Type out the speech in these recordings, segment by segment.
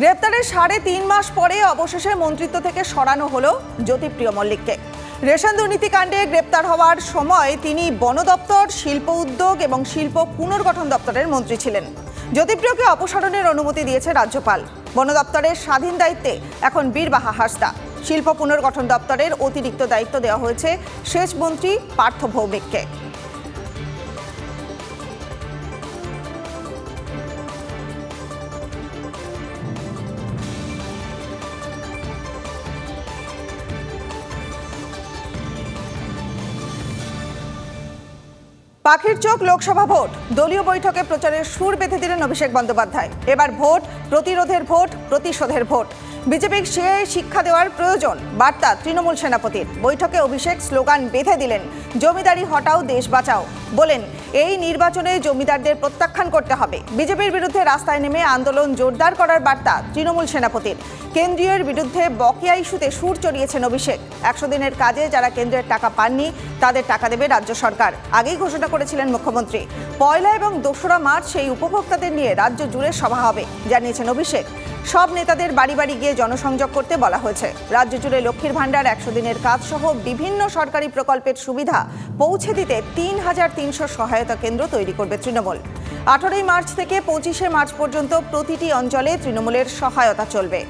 গ্রেপ্তারের সাড়ে তিন মাস পরে অবশেষে মন্ত্রিত্ব থেকে সরানো হলো জ্যোতিপ্রিয় মল্লিককে। রেশন দুর্নীতিকাণ্ডে গ্রেপ্তার হওয়ার সময় তিনি বন দপ্তর, শিল্প উদ্যোগ এবং শিল্প পুনর্গঠন দপ্তরের মন্ত্রী ছিলেন। জ্যোতিপ্রিয়কে অপসারণের অনুমতি দিয়েছে রাজ্যপাল। বন দপ্তরের স্বাধীন দায়িত্বে এখন বীরবাহা হাসদা শিল্প পুনর্গঠন দপ্তরের অতিরিক্ত দায়িত্ব দেওয়া হয়েছে সেচ মন্ত্রী পার্থ ভৌমিককে। পাখির চোখ লোকসভা ভোট। দলীয় বৈঠকে প্রচারের সুর বেঁধে দিলেন অভিষেক বন্দ্যোপাধ্যায়। এবার ভোট, প্রতিরোধের ভোট, প্রতিশোধের ভোট। বিজেপির সে শিক্ষা দেওয়ার প্রয়োজন, বার্তা তৃণমূল সেনাপতির। বৈঠকে অভিষেক স্লোগান বেঁধে দিলেন, জমিদারি হটাও, দেশ বাঁচাও। বলেন, এই নির্বাচনে জমিদারদের প্রত্যাখ্যান করতে হবে। বিজেপির বিরুদ্ধে রাস্তায় নেমে আন্দোলন জোরদার করার বার্তা তৃণমূল সেনাপতির। কেন্দ্রীয়ের বিরুদ্ধে বকেয়া ইস্যুতে সুর চড়িয়েছেন অভিষেক। একশো দিনের কাজে যারা কেন্দ্রের টাকা পাননি, তাদের টাকা দেবে রাজ্য সরকার। আগেই ঘোষণা করেছিলেন মুখ্যমন্ত্রী। পয়লা এবং দোসরা মার্চ সেই উপভোক্তাদের নিয়ে রাজ্য জুড়ে সভা হবে, জানিয়েছেন অভিষেক। সব নেতাদের বাড়ি বাড়ি গিয়ে জনসংযোগ করতে বলা হয়েছে। রাজ্য জুড়ে লক্ষ্মীর ভাণ্ডার একশো দিনের কাজ সহ বিভিন্ন সরকারি প্রকল্পের সুবিধা পৌঁছে দিতে তিন হাজার তিনশো সহায়তা কেন্দ্র তৈরি করবে তৃণমূল। আঠারোই মার্চ থেকে পঁচিশে মার্চ পর্যন্ত প্রতিটি অঞ্চলে তৃণমূলের সহায়তা চলবে।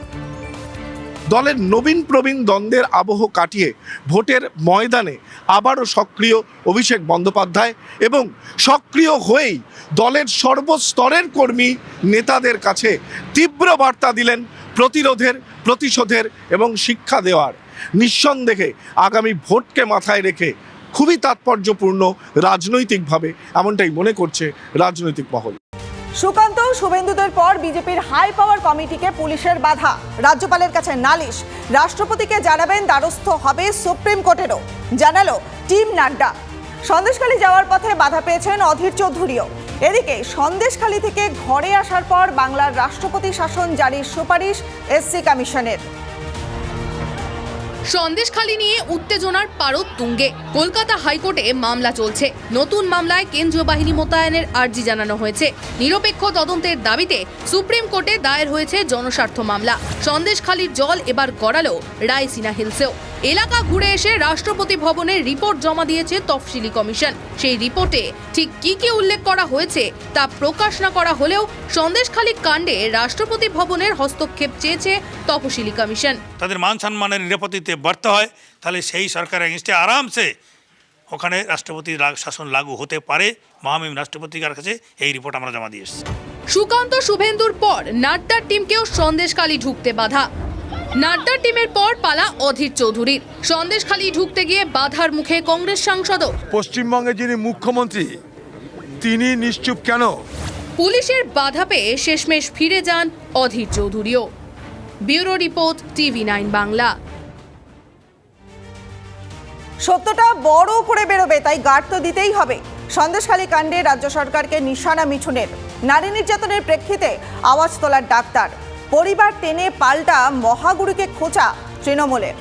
দলের নবীন প্রবীণ দ্বন্দ্বের আবহ কাটিয়ে ভোটের ময়দানে আবারও সক্রিয় অভিষেক বন্দ্যোপাধ্যায় এবং সক্রিয় হয়েই দলের সর্বস্তরের কর্মী নেতাদের কাছে তীব্র বার্তা দিলেন প্রতিরোধের, প্রতিশোধের এবং শিক্ষা দেওয়ার। নিঃসন্দেহে আগামী ভোটকে মাথায় রেখে খুবই তাৎপর্যপূর্ণ রাজনৈতিকভাবে এমনটাই মনে করছে রাজনৈতিক মহল। সুকান্ত শুভেন্দুদের পর বিজেপির হাই পাওয়ার কমিটিকে পুলিশের বাধা। রাজ্যপালের কাছে নালিশ। রাষ্ট্রপতিকে জানাবেন দ্বারস্থ হবে সুপ্রিম কোর্টেরও। জানালো টিম নাড্ডা। সন্দেশখালী যাওয়ার পথে বাধা পেয়েছেন অধীর চৌধুরীও। এদিকে সন্দেশখালী থেকে ঘরে আসার পর বাংলার রাষ্ট্রপতি শাসন জারির সুপারিশ এসসি কমিশনের। সন্দেশখালী নিয়ে উত্তেজনার পারদ তুঙ্গে। কলকাতা হাইকোর্টে মামলা চলছে। নতুন মামলায় কেন্দ্রীয় বাহিনী মোতায়েনের আর্জি জানানো হয়েছে। নিরপেক্ষ তদন্তের দাবিতে সুপ্রিম কোর্টে দায়ের হয়েছে জনস্বার্থ মামলা। সন্দেশখালীর জল এবার গড়ালো রায়সিনা হিলসেও। এলাকা ঘুরে এসে রাষ্ট্রপতি ভবনে রিপোর্ট জমা দিয়েছে তফসিলি কমিশন। সেই রিপোর্টে ঠিক কি কি উল্লেখ করা হয়েছে তা প্রকাশ না করা হলেও সন্দেশখালী কাণ্ডে রাষ্ট্রপতি ভবনের হস্তক্ষেপ চেয়েছে তফসিলি কমিশন। তাদের মান সম্মানের নিরাপত্তিতে বাড়তে হয় তাহলে সেই সরকার এগেনস্টে আরামসে ওখানে রাষ্ট্রপতি শাসন লাগু হতে পারে। মহামিম রাষ্ট্রপতির কাছে এই রিপোর্ট আমরা জমা দিয়ে এসেছি। সুকান্ত শুভেন্দুর পর নাড্ডার টিমকেও সন্দেশখালী ঢুকতে বাধা। নাড্ডার টিমের পর পালা অধীর চৌধুরীর সন্দেশখালী ঢুকতে গিয়ে বাধার মুখে কংগ্রেস সাংসদও। পশ্চিমবঙ্গে যিনি মুখ্যমন্ত্রী তিনি নিশ্চুপ কেন? পুলিশের বাধা পেয়ে শেষমেশ ফিরে যান Adhir চৌধুরীও। Bureau report TV nine Bangla. সত্যটা বড় করে বেরোবে তাই গার্ড তো দিতেই হবে। সন্দেশখালী কাণ্ডে রাজ্য সরকারকে নিশানা মিঠুনের। নারী নির্যাতনের প্রেক্ষিতে আওয়াজ তোলার ডাক্তার। পরিবার টেনে পাল্টা মহাগুরুকে খোঁচা তৃণমূলের।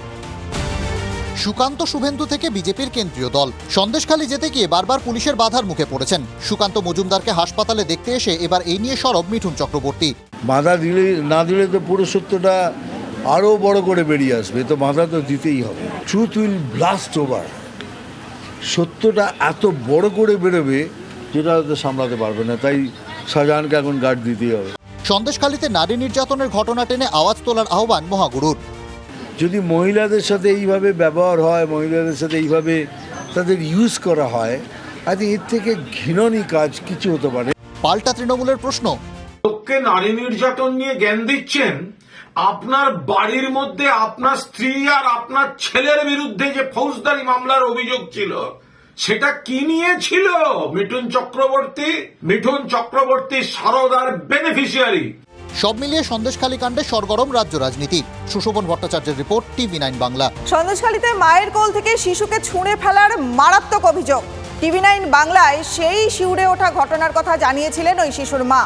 সুকান্ত শুভেন্দু থেকে বিজেপির কেন্দ্রীয় দল। সন্দেশখালী যেতে গিয়ে বারবার পুলিশের বাধার মুখে পড়েছেন। সুকান্ত মজুমদারকে হাসপাতালে দেখতে এসে এবার এই নিয়ে সরব মিঠুন চক্রবর্তী। বাধা দিলে না দিলে তো পুরো সত্যটা আরও বড় করে বেরিয়ে আসবে। তো বাধা তো দিতেই হবে। ট্রুথ উইল ব্লাস্ট ওভার সত্যটা এত বড় করে বেরোবে যেটা হয়তো সামলাতে পারবে না। তাই শাহজাহানকে এখন গার্ড দিতেই হবে। সন্দেশখালীতে নারী নির্যাতনের ঘটনা টেনে আওয়াজ তোলার আহ্বান মহাগুরুর। যদি মহিলাদের সাথে এইভাবে ব্যবহার হয় মহিলাদের সাথে এইভাবে তাদের ইউজ করা হয় আই এর থেকে ঘৃণনী কাজ কিছু হতে পারে। পাল্টা তৃণমূলের প্রশ্ন। লোককে নারী নির্যাতন নিয়ে জ্ঞান দিচ্ছেন। আপনার বাড়ির মধ্যে আপনার স্ত্রী আর আপনার ছেলের বিরুদ্ধে যে ফৌজদারি মামলার অভিযোগ ছিল সেটা কি নিয়েছিল মিঠুন চক্রবর্তী মিঠুন চক্রবর্তী সারদার বেনিফিশিয়ারি সব মিলিয়ে সন্দেশখালী কাণ্ডে সরগরম রাজ্য রাজনীতি। সুশোভন ভট্টাচার্যের রিপোর্ট টিভি নাইন বাংলা। সন্দেশখালীতে মায়ের কোল থেকে শিশুকে ছুঁড়ে ফেলার মারাত্মক অভিযোগ। টিভি নাইন বাংলায় সেই শিউরে ওঠা ঘটনার কথা জানিয়েছিলেন ওই শিশুর মা।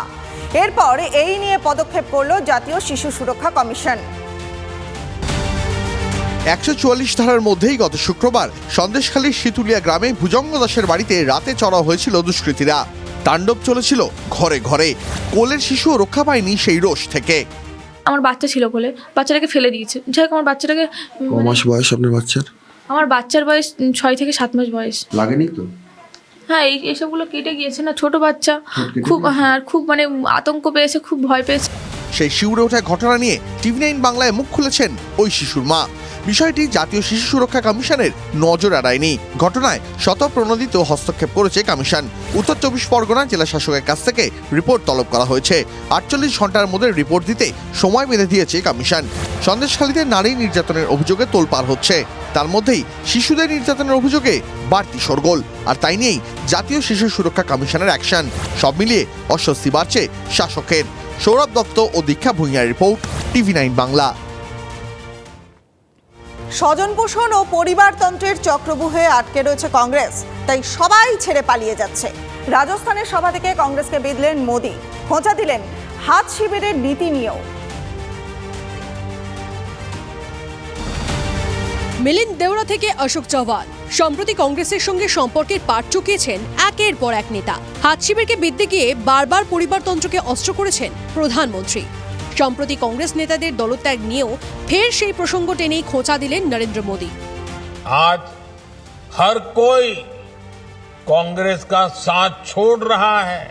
এরপর এই নিয়ে পদক্ষেপ করল জাতীয় শিশু সুরক্ষা কমিশন। একশো চুয়াল্লিশ ধারার মধ্যেই গত শুক্রবার সন্দেশখালীর শীতুলিয়া গ্রামে ভুজঙ্গ দাসের বাড়িতে রাতে চড়া হয়েছিল দুষ্কৃতীরা। তাণ্ডব চলেছিল ঘরে ঘরে। কোলের শিশু রক্ষা পায়নি সেই রোষ থেকে। আমার বাচ্চা ছিল বলে বাচ্চাটাকে ফেলে দিয়েছে। যাই হোক আমার বাচ্চাটাকে ক মাস বয়স আপনার বাচ্চার? আমার বাচ্চার বয়স ছয় থেকে সাত মাস বয়স। লাগেনি তো? হ্যাঁ এই এইসবগুলো কেটে গিয়েছে না ছোট বাচ্চা। খুব হ্যাঁ খুব মানে আতঙ্ক পেয়েছে খুব ভয় পেয়েছে। সেই শিউরে ওঠা ঘটনা নিয়ে টিভি নাইন বাংলায় মুখ খুলেছেন ওই শিশুর মা। বিষয়টি জাতীয় শিশু সুরক্ষা কমিশনের নজর এড়ায়নি ঘটনায় শতপ্রণোদিত হস্তক্ষেপ করেছে কমিশন। উত্তর চব্বিশ পরগনা জেলা শাসকের কাছ থেকে রিপোর্ট তলব করা হয়েছে। আটচল্লিশ ঘণ্টার মধ্যে রিপোর্ট দিতে সময় বেঁধে দিয়েছে কমিশন। সন্দেশখালীতে নারী নির্যাতনের অভিযোগে তোলপাড় হচ্ছে। তার মধ্যেই শিশুদের নির্যাতনের অভিযোগে বাড়তি সরগোল। আর তাই নিয়েই জাতীয় শিশু সুরক্ষা কমিশনের অ্যাকশন। সব মিলিয়ে অস্বস্তি বাড়ছে শাসকের। সৌরভ দত্ত ও দীক্ষা ভূঁইয়ার রিপোর্ট, টিভি নাইন বাংলা। স্বজন পোষণ ও পরিবারতন্ত্রের চক্রবুহে আটকে রয়েছে কংগ্রেস, তাই সবাই ছেড়ে পালিয়ে যাচ্ছে। রাজস্থানের সভা থেকে কংগ্রেসকে বিদলেন মোদী, খোঁচা দিলেন হাত শিবিরের নীতি নিয়েও। মিলিন্দ দেওড়া থেকে অশোক চৌহান সম্প্রতি কংগ্রেসের সঙ্গে সম্পর্কের পাট চুকিয়েছেন একের পর এক নেতা হাত শিবিরকে বিদ্যে গিয়ে বারবার পরিবারতন্ত্রকে অস্ত্র করেছেন প্রধানমন্ত্রী সম্প্রতি কংগ্রেস নেতাদের দলত্যাগ নিয়েও ফের সেই প্রসঙ্গ টেনেই খোঁচা দিলেন নরেন্দ্র মোদী आज हर कोई कांग्रेस का साथ छोड़ रहा है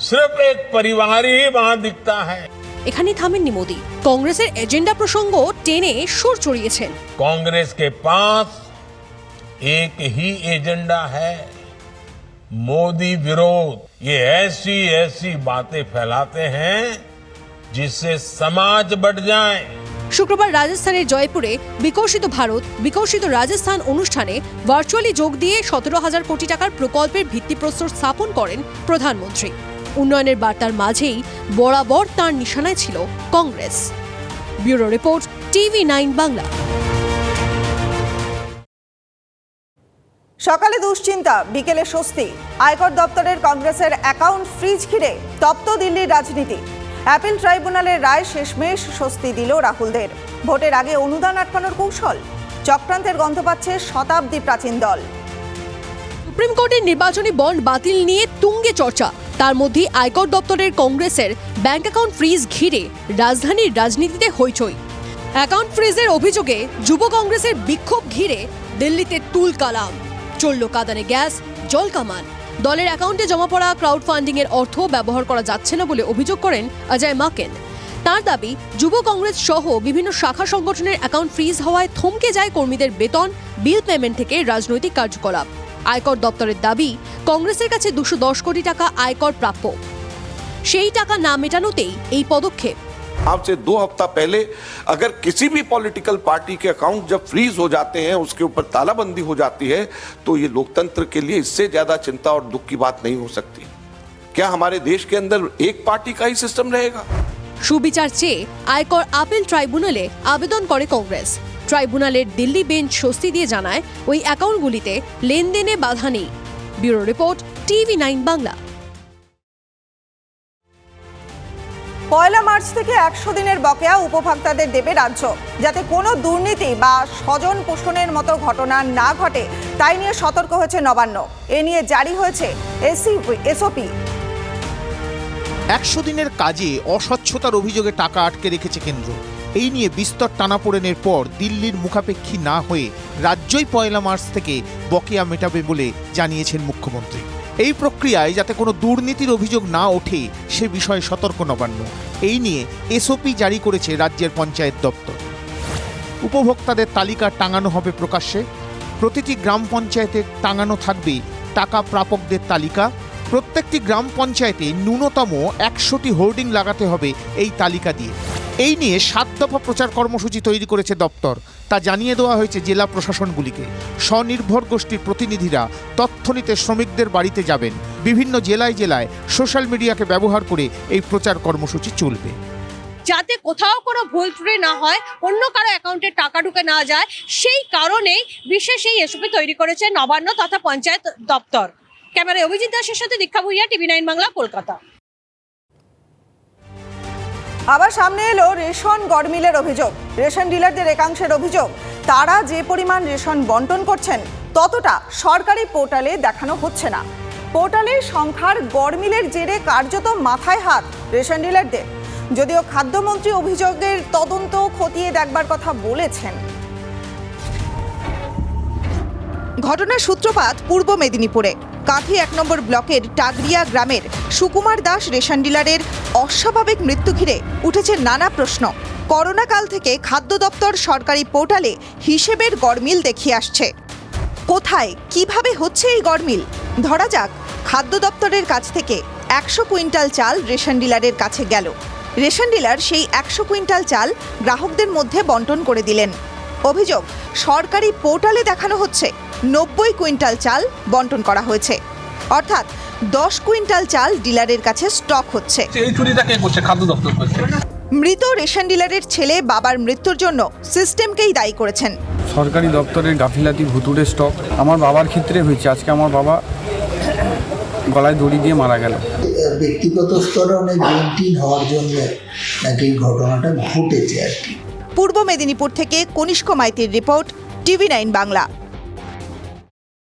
सिर्फ एक परिवार ही वहां दिखता है এখানেই থামেননি মোদী কংগ্রেসের এজেন্ডা প্রসঙ্গ টেনে সুর চড়িয়েছেন कांग्रेस के पास एक ही एजेंडा है मोदी विरोध ये ऐसी ऐसी बातें फैलाते हैं जिससे समाज बढ़ जाए শুক্রবার রাজস্থানের জয়পুরে বিকশিত ভারত বিকশিত রাজস্থান অনুষ্ঠানে ভার্চুয়ালি যোগ দিয়ে সতেরো হাজার কোটি টাকার প্রকল্পের ভিত্তিপ্রস্তর স্থাপন করেন প্রধানমন্ত্রী উন্নয়নের বার্তার মাঝেই বরাবর তার নিশানায় ছিল Congress. Bureau report, TV nine Bangla. সকালে দুশ্চিন্তা, বিকেলে স্বস্তি। আয়কর দপ্তরের কংগ্রেসের অ্যাকাউন্ট ফ্রিজ ঘিরে তপ্ত দিল্লির রাজনীতি। অ্যাপিল ট্রাইব্যুনালের রায় শেষমেশ স্বস্তি দিল রাহুলদের। ভোটের আগে অনুদান আটকানোর কৌশল। চক্রান্তের গন্ধ পাচ্ছে শতাব্দী প্রাচীন দল। সুপ্রিম কোর্টের নির্বাচনী বন্ড বাতিল নিয়ে তুঙ্গে চর্চা। তার মধ্যে আয়কর দপ্তরের কংগ্রেসের ব্যাংক অ্যাকাউন্ট ফ্রিজ ঘিরে রাজধানীর রাজনীতিতে হইচই। অ্যাকাউন্ট ফ্রিজের অভিযোগে যুব কংগ্রেসের বিক্ষোভ ঘিরে দিল্লিতে তুল কালাম। চলল কাদানে গ্যাস, জল কামান। দলের অ্যাকাউন্টে জমা পড়া ক্রাউড ফান্ডিং এর অর্থ ব্যবহার করা যাচ্ছে না বলে অভিযোগ করেন অজয় মাকেন। তার দাবি, যুব কংগ্রেস সহ বিভিন্ন শাখা সংগঠনের অ্যাকাউন্ট ফ্রিজ হওয়ায় থমকে যায় কর্মীদের বেতন, বিল পেমেন্ট থেকে রাজনৈতিক কার্যকলাপ। আয়কর দপ্তরের দাবি কংগ্রেসের কাছে দুশো দশ কোটি টাকা আয়কর প্রাপ্য সেই টাকা না মেটানোতেই এই পদক্ষেপ आज से दो हफ्ता पहले अगर किसी भी पॉलिटिकल पार्टी के अकाउंट जब फ्रीज हो जाते हैं उसके ऊपर तालाबंदी हो जाती है तो ये लोकतंत्र के लिए इससे ज्यादा चिंता और दुख की बात नहीं हो सकती क्या हमारे देश के अंदर एक पार्टी का ही सिस्टम रहेगा সুবিচার চেয়ে আয়কর আপিল ট্রাইব্যুনালে আবেদন করে কংগ্রেস ট্রাইব্যুনালের দিল্লি বেঞ্চ স্বস্তি দিয়ে জানায় ওই অ্যাকাউন্টগুলিতে লেনদেনে বাধা নেই। Bureau report TV nine Bangla. পয়লা মার্চ থেকে একশো দিনের বকেয়া উপভোক্তাদের দেবে রাজ্য। যাতে কোনো দুর্নীতি বা স্বজন পোষণের মতো ঘটনা না ঘটে তাই নিয়ে সতর্ক হয়েছে নবান্ন। এ নিয়ে জারি হয়েছে এসি এসওপি। একশো দিনের কাজে অস্বচ্ছতার অভিযোগে টাকা আটকে রেখেছে কেন্দ্র। এই নিয়ে বিস্তর টানাপোড়েনের পর দিল্লির মুখাপেক্ষী না হয়ে রাজ্যই পয়লা মার্চ থেকে বকেয়া মেটাবে বলে জানিয়েছেন মুখ্যমন্ত্রী। এই প্রক্রিয়ায় যাতে কোনো দুর্নীতির অভিযোগ না ওঠে, সে বিষয়ে সতর্ক নবান্ন। এই নিয়ে এসওপি জারি করেছে রাজ্যের পঞ্চায়েত দপ্তর। উপভোক্তাদের তালিকা টাঙানো হবে প্রকাশ্যে। প্রতিটি গ্রাম পঞ্চায়েতে টাঙানো থাকবে টাকা প্রাপকদের তালিকা। প্রত্যেকটি গ্রাম পঞ্চায়েতে ন্যূনতম একশোটি হোর্ডিং লাগাতে হবে এই তালিকা দিয়ে। এই নিয়ে সাত দফা প্রচার কর্মসূচি তৈরি করেছে দপ্তর। তা জানিয়ে দেওয়া হয়েছে জেলা প্রশাসনগুলিকে। স্বনির্ভর গোষ্ঠীর প্রতিনিধিরা তথ্য নিতে শ্রমিকদের বাড়িতে যাবেন। বিভিন্ন জেলায় জেলায় সোশ্যাল মিডিয়াকে ব্যবহার করে এই প্রচার কর্মসূচি চলবে। যাতে কোথাও কোনো ভুল ত্রুটি না হয়, অন্য কারও অ্যাকাউন্টে টাকা ঢুকে না যায়, সেই কারণেই বিশেষ এই এসপি তৈরি করেছে নবান্ন তথা পঞ্চায়েত দপ্তর। ক্যামেরায় অভিজিৎ দাসের সাথে দীক্ষা ভুইয়া, টিভি নাইন বাংলা, কলকাতা। আবার সামনে এলো রেশন গড়মিলের অভিযোগ। রেশন ডিলারদের একাংশের অভিযোগ, তারা যে পরিমাণ রেশন বন্টন করছেন, ততটা সরকারি পোর্টালে দেখানো হচ্ছে না। পোর্টালে সংখ্যার গড়মিলের জেরে কার্যত মাথায় হাত রেশন ডিলারদের। যদিও মেনে মেনে খাদ্যমন্ত্রী অভিযোগের তদন্ত খতিয়ে দেখবার কথা বলেছেন। ঘটনার সূত্রপাত পূর্ব মেদিনীপুরে। কাঁথি এক নম্বর ব্লকের টাগরিয়া গ্রামের সুকুমার দাস রেশন ডিলারের অস্বাভাবিক মৃত্যু ঘিরে উঠেছে নানা প্রশ্ন। করোনা কাল থেকে খাদ্য দপ্তর সরকারি পোর্টালে হিসেবের গড়মিল দেখিয়ে আসছে। কোথায়, কীভাবে হচ্ছে এই গড়মিল? ধরা যাক, খাদ্য দপ্তরের কাছ থেকে একশো কুইন্টাল চাল রেশন ডিলারের কাছে গেল। রেশন ডিলার সেই একশো কুইন্টাল চাল গ্রাহকদের মধ্যে বন্টন করে দিলেন। অভিযোগ, সরকারি পোর্টালে দেখানো হচ্ছে। নব্বই কুইন্টাল চাল বন্টন করা হয়েছে। অর্থাৎ দশ কুইন্টাল চাল ডিলারের কাছে স্টক হচ্ছে। এই চুরিটা কে করছে? খাদ্য দপ্তর করছে। মৃত রেশন ডিলারের ছেলে বাবার মৃত্যুর জন্য সিস্টেমকেই দায়ী করেছেন। সরকারি দপ্তরের গাফিলাতি ভুতুড়ে স্টক। আমার বাবার ক্ষেত্রে হয়েছে। আজকে আমার বাবা গলায় দড়ি দিয়ে মারা গেল। ব্যক্তিগত স্তরে অনেক বেন্টিন হওয়ার জন্য নাকি ঘটনাটা ঘটেছে আর কি। পূর্ব মেদিনীপুর থেকে Kanishka মাইতির report TV nine Bangla.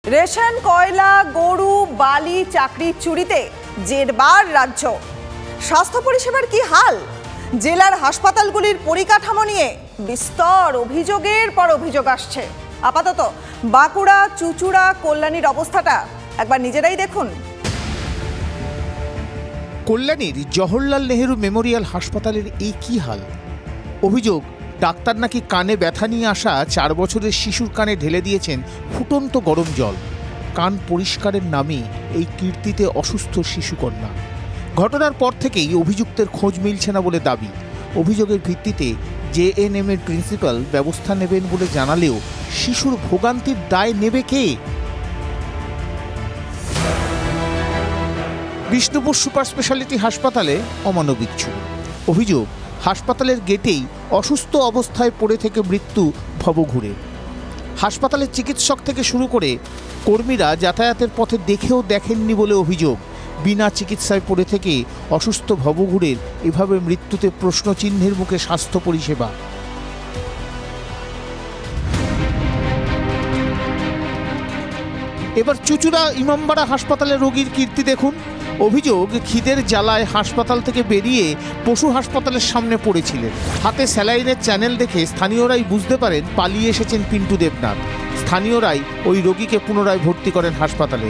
Ration, কয়লা, গরু, বালি, চাকরি, চুরিতে জেরবার রাজ্য। স্বাস্থ্য পরিষেবার কি হাল? জেলার হাসপাতালগুলির পরিকাঠামো নিয়ে বিস্তর অভিযোগের পর অভিযোগ আসছে। আপাতত বাঁকুড়া, চুচুড়া, কল্যাণীর অবস্থাটা একবার নিজেরাই দেখুন। কল্যাণীর জওহরলাল নেহেরু মেমোরিয়াল হাসপাতালের এই কী হাল? অভিযোগ ডাক্তার নাকি কানে ব্যথা নিয়ে আসা চার বছরের শিশুর কানে ঢেলে দিয়েছেন ফুটন্ত গরম জল। কান পরিষ্কারের নামে এই কীর্তিতে অসুস্থ শিশুকন্যা। ঘটনার পর থেকেই অভিযুক্তের খোঁজ মিলছে না বলে দাবি। অভিযোগের ভিত্তিতে জেএনএম এর প্রিন্সিপাল ব্যবস্থা নেবেন বলে জানালেও শিশুর ভোগান্তির দায় নেবে কে? বিষ্ণুপুর সুপার স্পেশালিটি হাসপাতালে অমানবিক ছবি। অভিযোগ হাসপাতালের গেটেই অসুস্থ অবস্থায় পড়ে থেকে মৃত্যু ভবঘুরে। হাসপাতালের চিকিৎসক থেকে শুরু করে কর্মীরা যাতায়াতের পথে দেখেও দেখেননি বলে অভিযোগ। বিনা চিকিৎসায় পড়ে থেকে অসুস্থ ভবঘুরের এভাবে মৃত্যুতে প্রশ্নচিহ্নের মুখে স্বাস্থ্য পরিষেবা। এবার চুচুড়া ইমামবাড়া হাসপাতালে রোগীর কীর্তি দেখুন। অভিযোগ, খিদের জ্বালায় হাসপাতাল থেকে বেরিয়ে পশু হাসপাতালের সামনে পড়েছিলেন। হাতে স্যালাইনের চ্যানেল দেখে স্থানীয়রাই বুঝতে পারেন পালিয়ে এসেছেন পিন্টু দেবনাথ। স্থানীয়রাই ওই রোগীকে পুনরায় ভর্তি করেন হাসপাতালে।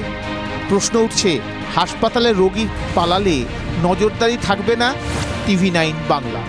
প্রশ্ন উঠছে হাসপাতালে রোগী পালালে নজরদারি থাকবে না? TV nine Bangla.